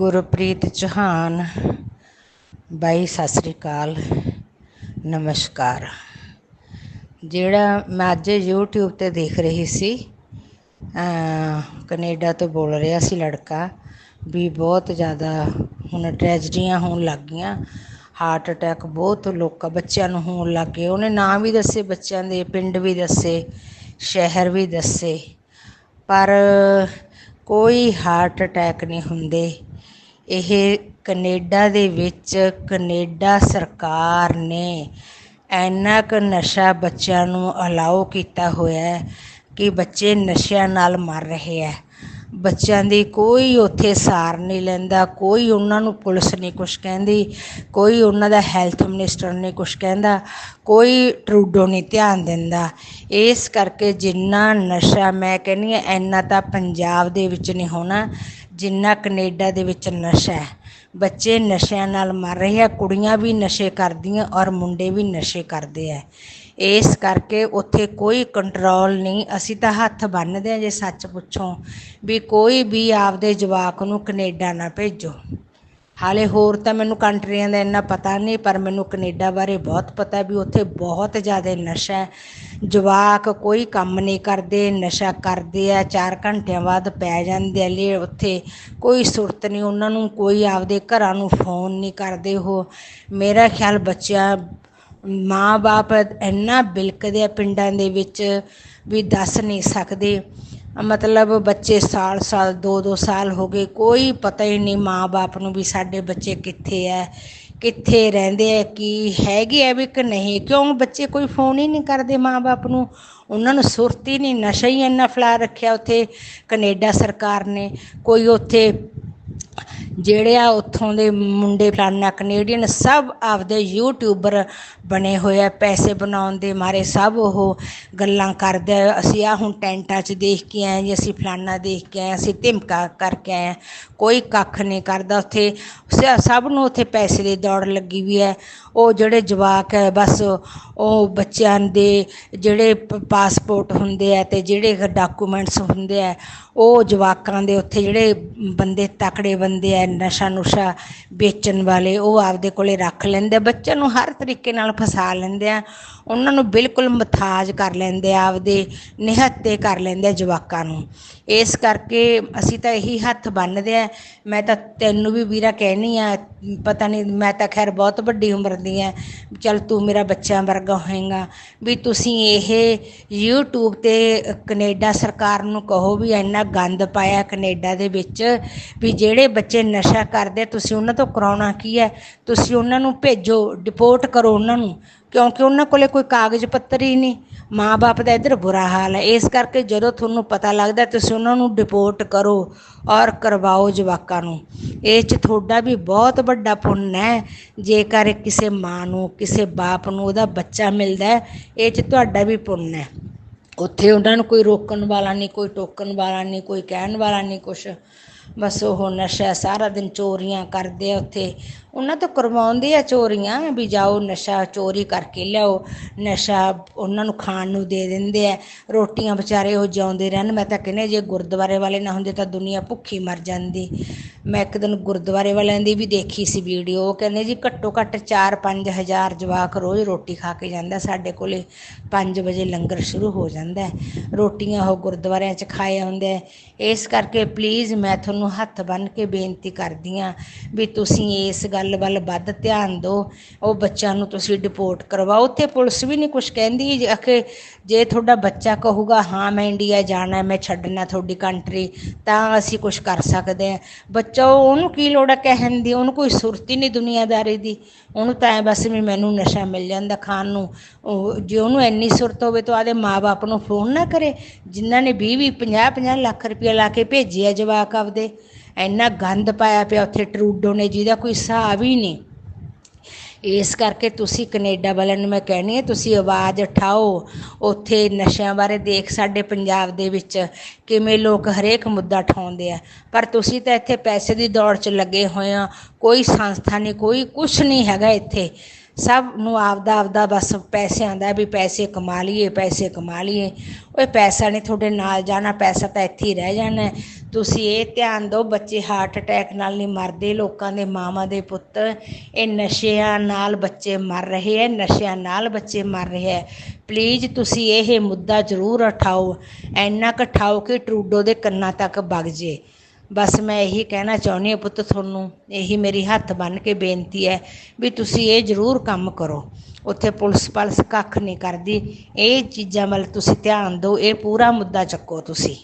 ਗੁਰਪ੍ਰੀਤ ਚੌਹਾਨ। ਬਾਈ, ਸਤਿ ਸ੍ਰੀ ਅਕਾਲ। ਨਮਸਕਾਰ। ਜਿਹੜਾ ਮੈਂ ਅੱਜ YouTube ਤੇ ਦੇਖ ਰਹੀ ਸੀ, ਅਹ ਕੈਨੇਡਾ ਤੋਂ ਬੋਲ ਰਿਹਾ ਸੀ ਲੜਕਾ, ਵੀ ਬਹੁਤ ਜ਼ਿਆਦਾ ਹੁਣ ਟ੍ਰੈਜਡੀਆਂ ਹੋਣ ਲੱਗ ਗਈਆਂ। ਹਾਰਟ ਅਟੈਕ ਬਹੁਤ ਲੋਕਾਂ, ਬੱਚਿਆਂ ਨੂੰ ਹੋਣ ਲੱਗ ਗਏ। ਉਹਨੇ ਨਾਂ ਵੀ ਦੱਸੇ, ਬੱਚਿਆਂ ਦੇ ਪਿੰਡ ਵੀ ਦੱਸੇ, ਸ਼ਹਿਰ ਵੀ ਦੱਸੇ। ਪਰ ਕੋਈ ਹਾਰਟ ਅਟੈਕ ਨਹੀਂ ਹੁੰਦੇ। ਇਹ ਕੈਨੇਡਾ ਦੇ ਵਿੱਚ ਕੈਨੇਡਾ ਸਰਕਾਰ ਨੇ ਇੰਨਾ ਕੁ ਨਸ਼ਾ ਬੱਚਿਆਂ ਨੂੰ ਅਲਾਓ ਕੀਤਾ ਹੋਇਆ ਹੈ ਕਿ ਬੱਚੇ ਨਸ਼ਿਆਂ ਨਾਲ ਮਰ ਰਹੇ ਹੈ। ਬੱਚਿਆਂ ਦੀ ਕੋਈ ਉੱਥੇ ਸਾਰ ਨਹੀਂ ਲੈਂਦਾ, ਕੋਈ ਉਹਨਾਂ ਨੂੰ ਪੁਲਿਸ ਨਹੀਂ ਕੁਛ ਕਹਿੰਦੀ, ਕੋਈ ਉਹਨਾਂ ਦਾ ਹੈਲਥ ਮਿਨਿਸਟਰ ਨਹੀਂ ਕੁਛ ਕਹਿੰਦਾ, ਕੋਈ ਟਰੂਡੋ ਨਹੀਂ ਧਿਆਨ ਦਿੰਦਾ। ਇਸ ਕਰਕੇ ਜਿੰਨਾ ਨਸ਼ਾ ਮੈਂ ਕਹਿੰਦੀ ਹਾਂ, ਇੰਨਾ ਤਾਂ ਪੰਜਾਬ ਦੇ ਵਿੱਚ ਨਹੀਂ ਹੋਣਾ। ਜਿੰਨਾ ਕੈਨੇਡਾ ਦੇ ਵਿੱਚ ਨਸ਼ਾ ਹੈ। ਬੱਚੇ ਨਸ਼ਿਆਂ ਨਾਲ ਮਰ ਰਹੇ ਆ, ਕੁੜੀਆਂ ਵੀ ਨਸ਼ੇ ਕਰਦੀਆਂ ਔਰ ਮੁੰਡੇ ਵੀ ਨਸ਼ੇ ਕਰਦੇ ਆ। ਇਸ ਕਰਕੇ ਉੱਥੇ ਕੋਈ ਕੰਟਰੋਲ ਨਹੀਂ। ਅਸੀਂ ਤਾਂ ਹੱਥ ਬੰਨ੍ਹਦੇ ਆ ਜੇ ਸੱਚ ਪੁੱਛੋ ਵੀ ਕੋਈ ਵੀ ਆਪਦੇ ਜਵਾਕ ਨੂੰ ਕੈਨੇਡਾ ਨਾ ਭੇਜੋ। ਹਾਲੇ ਹੋਰ ਤਾਂ ਮੈਨੂੰ ਕੰਟਰੀਆਂ ਦਾ ਇੰਨਾ ਪਤਾ ਨਹੀਂ, ਪਰ ਮੈਨੂੰ ਕੈਨੇਡਾ ਬਾਰੇ ਬਹੁਤ ਪਤਾ ਵੀ ਉੱਥੇ ਬਹੁਤ ਜ਼ਿਆਦਾ ਨਸ਼ਾ ਹੈ। ਜਵਾਕ ਕੋਈ ਕੰਮ ਨਹੀਂ ਕਰਦੇ, ਨਸ਼ਾ ਕਰਦੇ ਆ 4 ਘੰਟਿਆਂ ਬਾਅਦ ਪੈ ਜਾਂਦੇ ਆ, ਲੈ ਉੱਥੇ ਕੋਈ ਸੁਰਤ ਨਹੀਂ, ਉਹਨਾਂ ਨੂੰ ਕੋਈ ਆਪਦੇ ਘਰਾਂ ਨੂੰ ਫੋਨ ਨਹੀਂ ਕਰਦੇ ਉਹ। ਮੇਰਾ ਖਿਆਲ ਬੱਚਿਆਂ, ਮਾਂ-ਬਾਪ ਇੰਨਾ ਬਿਲਕਦੇ ਆ ਪਿੰਡਾਂ ਦੇ ਵਿੱਚ ਵੀ ਦੱਸ ਨਹੀਂ ਸਕਦੇ। ਮਤਲਬ ਬੱਚੇ ਸਾਲ ਸਾਲ, ਦੋ ਦੋ ਸਾਲ ਹੋ ਗਏ, ਕੋਈ ਪਤਾ ਹੀ ਨਹੀਂ ਮਾਂ-ਬਾਪ ਨੂੰ ਵੀ ਸਾਡੇ ਬੱਚੇ ਕਿੱਥੇ ਐ, ਕਿੱਥੇ ਰਹਿੰਦੇ ਆ ਕੀ ਹੈਗੇ ਆ ਵੀ ਕਿ ਨਹੀਂ, ਕਿਉਂ ਬੱਚੇ ਕੋਈ ਫੋਨ ਹੀ ਨਹੀਂ ਕਰਦੇ ਮਾਂ-ਬਾਪ ਨੂੰ, ਉਹਨਾਂ ਨੂੰ ਸੁਰਤ ਹੀ ਨਹੀਂ, ਨਸ਼ਾ ਹੀ ਇੰਨਾ ਫੈਲਾ ਰੱਖਿਆ ਉੱਥੇ ਕੈਨੇਡਾ ਸਰਕਾਰ ਨੇ, ਕੋਈ ਉੱਥੇ ਜਿਹੜੇ ਆ ਉੱਥੋਂ ਦੇ ਮੁੰਡੇ ਫਲਾਨਾ ਕੈਨੇਡੀਅਨ ਸਭ ਆਪਦੇ ਯੂਟਿਊਬਰ ਬਣੇ ਹੋਏ ਆ, ਪੈਸੇ ਬਣਾਉਣ ਦੇ ਮਾਰੇ ਸਭ ਉਹ ਗੱਲਾਂ ਕਰਦੇ ਅਸੀਂ ਆ ਹੁਣ ਟੈਂਟਾਂ 'ਚ ਦੇਖ ਕੇ ਆਏ ਜੀ, ਅਸੀਂ ਫਲਾਨਾ ਦੇਖ ਕੇ ਆਏ ਅਸੀਂ ਧਿਮਕਾ ਕਰਕੇ ਆਏ ਕੋਈ ਕੱਖ ਨਹੀਂ ਕਰਦਾ ਉੱਥੇ। ਸ- ਸਭ ਨੂੰ ਉੱਥੇ ਪੈਸੇ ਦੀ ਦੌੜ ਲੱਗੀ ਵੀ ਹੈ। ਉਹ ਜਿਹੜੇ ਜਵਾਕ ਹੈ, ਬਸ ਉਹ ਬੱਚਿਆਂ ਦੇ ਜਿਹੜੇ ਪ- ਪਾਸਪੋਰਟ ਹੁੰਦੇ ਆ ਤੇ ਜਿਹੜੇ ਡਾਕੂਮੈਂਟਸ ਹੁੰਦੇ ਆ, ਉਹ ਜਵਾਕਾਂ ਦੇ ਉੱਥੇ ਜਿਹੜੇ ਬੰਦੇ ਤਕੜੇ ਬੰਦੇ ਆ ਨਸ਼ਾ ਨੁਸ਼ਾ ਵੇਚਣ ਵਾਲੇ, ਉਹ ਆਪਦੇ ਕੋਲੇ ਰੱਖ ਲੈਂਦੇ ਆ, ਬੱਚਿਆਂ ਨੂੰ ਹਰ ਤਰੀਕੇ ਨਾਲ ਫਸਾ ਲੈਂਦੇ ਆ, ਉਹਨਾਂ ਨੂੰ ਬਿਲਕੁਲ ਮਥਾਜ ਕਰ ਲੈਂਦੇ ਆ, ਆਪਦੇ ਨਿਹੱਤੇ ਕਰ ਲੈਂਦੇ ਆ ਜਵਾਕਾਂ ਨੂੰ। ਇਸ ਕਰਕੇ ਅਸੀਂ ਤਾਂ ਇਹੀ ਹੱਥ ਬੰਨਦੇ ਆ, ਮੈਂ ਤਾਂ ਤੈਨੂੰ ਵੀ ਵੀਰਾ ਕਹਿਣੀ ਆ, ਪਤਾ ਨਹੀਂ, ਮੈਂ ਤਾਂ ਖੈਰ ਬਹੁਤ ਵੱਡੀ ਉਮਰ ਦੀ ਆ, ਚਲ ਤੂੰ ਮੇਰਾ ਬੱਚਿਆਂ ਵਰਗਾ ਹੋਏਗਾ, ਵੀ ਤੁਸੀਂ ਇਹ YouTube ਤੇ ਕੈਨੇਡਾ ਸਰਕਾਰ ਨੂੰ ਕਹੋ ਵੀ ਇੰਨਾ ਗੰਦ ਪਾਇਆ ਕੈਨੇਡਾ ਦੇ ਵਿੱਚ, ਵੀ ਜਿਹੜੇ ਬੱਚੇ ਨਸ਼ਾ ਕਰਦੇ, ਤੁਸੀਂ ਉਹਨਾਂ ਤੋਂ ਕਰਾਉਣਾ ਕੀ ਹੈ? ਤੁਸੀਂ ਉਹਨਾਂ ਨੂੰ ਭੇਜੋ ਡਿਪੋਰਟ ਕਰੋ ਉਹਨਾਂ ਨੂੰ, ਕਿਉਂਕਿ ਉਹਨਾਂ ਕੋਲੇ ਕੋਈ ਕਾਗਜ਼ ਪੱਤਰ ਹੀ ਨਹੀਂ। ਮਾਂ-ਬਾਪ ਦਾ ਇੱਧਰ ਬੁਰਾ ਹਾਲ ਹੈ। ਇਸ ਕਰਕੇ ਜਦੋਂ ਤੁਹਾਨੂੰ ਪਤਾ ਲੱਗਦਾ, ਤੁਸੀਂ ਉਹਨਾਂ ਨੂੰ ਡਿਪੋਰਟ ਕਰੋ ਔਰ ਕਰਵਾਓ ਜਵਾਕਾਂ ਨੂੰ। ਇਹ 'ਚ ਤੁਹਾਡਾ ਵੀ ਬਹੁਤ ਵੱਡਾ ਪੁੰਨ ਹੈ। ਜੇਕਰ ਕਿਸੇ ਮਾਂ ਨੂੰ, ਕਿਸੇ ਬਾਪ ਨੂੰ ਉਹਦਾ ਬੱਚਾ ਮਿਲਦਾ ਹੈ, ਇਹ 'ਚ ਤੁਹਾਡਾ ਵੀ ਪੁੰਨ ਹੈ। ਉੱਥੇ ਉਹਨਾਂ ਨੂੰ ਕੋਈ ਰੋਕਣ ਵਾਲਾ ਨਹੀਂ, ਕੋਈ ਟੋਕਣ ਵਾਲਾ ਨਹੀਂ, ਕੋਈ ਕਹਿਣ ਵਾਲਾ ਨਹੀਂ ਕੁਛ। ਬਸ ਉਹ ਨਸ਼ਾ ਸਾਰਾ ਦਿਨ ਚੋਰੀਆਂ ਕਰਦੇ ਆ ਉੱਥੇ। ਉਹਨਾਂ ਤੋਂ ਕਰਵਾਉਂਦੇ ਆ ਚੋਰੀਆਂ ਵੀ ਜਾਓ, ਨਸ਼ਾ ਚੋਰੀ ਕਰਕੇ ਲਿਆਓ। ਨਸ਼ਾ ਉਹਨਾਂ ਨੂੰ ਖਾਣ ਨੂੰ ਦੇ ਦਿੰਦੇ ਆ। ਰੋਟੀਆਂ ਵਿਚਾਰੇ ਉਹ ਜਿਉਂਦੇ ਰਹਿਣ। ਮੈਂ ਤਾਂ ਕਹਿੰਦੇ ਜੇ ਗੁਰਦੁਆਰੇ ਵਾਲੇ ਨਾ ਹੁੰਦੇ ਤਾਂ ਦੁਨੀਆ ਭੁੱਖੀ ਮਰ ਜਾਂਦੀ। ਮੈਂ ਇੱਕ ਦਿਨ ਗੁਰਦੁਆਰੇ ਵਾਲਿਆਂ ਦੀ ਵੀ ਦੇਖੀ ਸੀ ਵੀਡੀਓ। ਉਹ ਕਹਿੰਦੇ ਜੀ ਘੱਟੋ ਘੱਟ 4-5 ਹਜ਼ਾਰ ਜਵਾਕ ਰੋਜ਼ ਰੋਟੀ ਖਾ ਕੇ ਜਾਂਦਾ। ਸਾਡੇ ਕੋਲੇ 5 ਵਜੇ ਲੰਗਰ ਸ਼ੁਰੂ ਹੋ ਜਾਂਦਾ ਰੋਟੀਆਂ ਉਹ ਗੁਰਦੁਆਰਿਆਂ 'ਚ ਖਾਏ ਹੁੰਦੇ ਇਸ ਕਰਕੇ ਪਲੀਜ਼ ਮੈਂ ਤੁਹਾਨੂੰ ਹੱਥ ਬੰਨ੍ਹ ਕੇ ਬੇਨਤੀ ਕਰਦੀ ਆ ਵੀ ਤੁਸੀਂ ਇਸ ਗੱਲ ਵੱਲ ਵੱਧ ਧਿਆਨ ਦਿਓ। ਉਹ ਬੱਚਿਆਂ ਨੂੰ ਤੁਸੀਂ ਡਿਪੋਰਟ ਕਰਵਾਓ। ਉੱਥੇ ਪੁਲਿਸ ਵੀ ਨਹੀਂ ਕੁਝ ਕਹਿੰਦੀ ਜੇ ਆਖੇ ਜੇ ਤੁਹਾਡਾ ਬੱਚਾ ਕਹੂਗਾ, ਹਾਂ, ਮੈਂ ਇੰਡੀਆ ਜਾਣਾ ਮੈਂ ਛੱਡਣਾ ਤੁਹਾਡੀ ਕੰਟਰੀ ਤਾਂ ਅਸੀਂ ਕੁਝ ਕਰ ਸਕਦੇ ਆ ਬੱਚਾ ਉਹਨੂੰ ਕੀ ਲੋੜ ਹੈ ਕਹਿਣ ਦੀ? ਉਹਨੂੰ ਕੋਈ ਸੁਰਤ ਹੀ ਨਹੀਂ ਦੁਨੀਆਦਾਰੀ ਦੀ। ਉਹਨੂੰ ਤਾਂ ਐਂ ਬਸ ਵੀ ਮੈਨੂੰ ਨਸ਼ਾ ਮਿਲ ਜਾਂਦਾ ਖਾਣ ਨੂੰ। ਉਹ ਜੇ ਉਹਨੂੰ ਇੰਨੀ ਸੁਰਤ ਹੋਵੇ ਤਾਂ ਆਦੇ ਮਾਪੇ ਨੂੰ ਫੋਨ ਨਾ ਕਰੇ। ਜਿਨ੍ਹਾਂ ਨੇ 20 20 50 50 ਲੱਖ ਰੁਪਏ ਲਾ ਕੇ ਭੇਜਿਆ ਜਵਾਕ ਆਪਦੇ। ਇੰਨਾ ਗੰਦ ਪਾਇਆ ਪਿਆ ਉੱਥੇ ਟਰੂਡੋ ਨੇ, ਜਿਹਦਾ ਕੋਈ ਹਿਸਾਬ ਹੀ ਨਹੀਂ। ਇਸ ਕਰਕੇ ਤੁਸੀਂ ਕੈਨੇਡਾ ਵਾਲਿਆਂ ਨੂੰ ਮੈਂ ਕਹਿੰਦੀ ਹੈ, ਤੁਸੀਂ ਆਵਾਜ਼ ਉਠਾਓ। ਉੱਥੇ ਨਸ਼ਿਆਂ ਬਾਰੇ ਦੇਖ ਸਾਡੇ ਪੰਜਾਬ ਦੇ ਵਿੱਚ ਕਿਵੇਂ ਲੋਕ ਹਰੇਕ ਮੁੱਦਾ ਉਠਾਉਂਦੇ ਆ। ਪਰ ਤੁਸੀਂ ਤਾਂ ਇੱਥੇ ਪੈਸੇ ਦੀ ਦੌੜ 'ਚ ਲੱਗੇ ਹੋਏ ਆ, ਕੋਈ ਸੰਸਥਾ ਨਹੀਂ, ਕੋਈ ਕੁਝ ਨਹੀਂ ਹੈਗਾ ਇੱਥੇ। ਸਭ ਨੂੰ ਆਪਦਾ ਆਪਦਾ ਬਸ ਪੈਸੇ ਦਾ ਵੀ ਪੈਸੇ ਕਮਾ ਲਈਏ, ਪੈਸੇ ਕਮਾ ਲਈਏ। ਓਏ ਪੈਸਾ ਨਹੀਂ ਤੁਹਾਡੇ ਨਾਲ ਜਾਣਾ, ਪੈਸਾ ਤਾਂ ਇੱਥੇ ਹੀ ਰਹਿ ਜਾਣਾ। ਤੁਸੀਂ ਇਹ ਧਿਆਨ ਦਿਓ, ਬੱਚੇ ਹਾਰਟ ਅਟੈਕ ਨਾਲ ਨਹੀਂ ਮਰਦੇ, ਲੋਕਾਂ ਦੇ ਮਾਵਾਂ ਦੇ ਪੁੱਤ, ਇਹ ਨਸ਼ਿਆਂ ਨਾਲ ਬੱਚੇ ਮਰ ਰਹੇ ਹੈ ਨਸ਼ਿਆਂ ਨਾਲ ਬੱਚੇ ਮਰ ਰਹੇ ਹੈ ਪਲੀਜ਼ ਤੁਸੀਂ ਇਹ ਮੁੱਦਾ ਜ਼ਰੂਰ ਉਠਾਓ, ਇੰਨਾ ਕੁ ਉਠਾਓ ਕਿ ਟਰੂਡੋ ਦੇ ਕੰਨਾਂ ਤੱਕ ਵਗ ਜੇ। ਬਸ ਮੈਂ ਇਹੀ ਕਹਿਣਾ ਚਾਹੁੰਦੀ ਹਾਂ ਪੁੱਤ ਤੁਹਾਨੂੰ, ਇਹੀ ਮੇਰੀ ਹੱਥ ਬੰਨ੍ਹ ਕੇ ਬੇਨਤੀ ਹੈ ਵੀ ਤੁਸੀਂ ਇਹ ਜ਼ਰੂਰ ਕੰਮ ਕਰੋ। ਉੱਥੇ ਪੁਲਿਸ ਪਲਸ ਕੱਖ ਨਹੀਂ ਕਰਦੀ, ਇਹ ਚੀਜ਼ਾਂ ਵੱਲ ਤੁਸੀਂ ਧਿਆਨ ਦਿਓ, ਇਹ ਪੂਰਾ ਮੁੱਦਾ ਚੱਕੋ ਤੁਸੀਂ।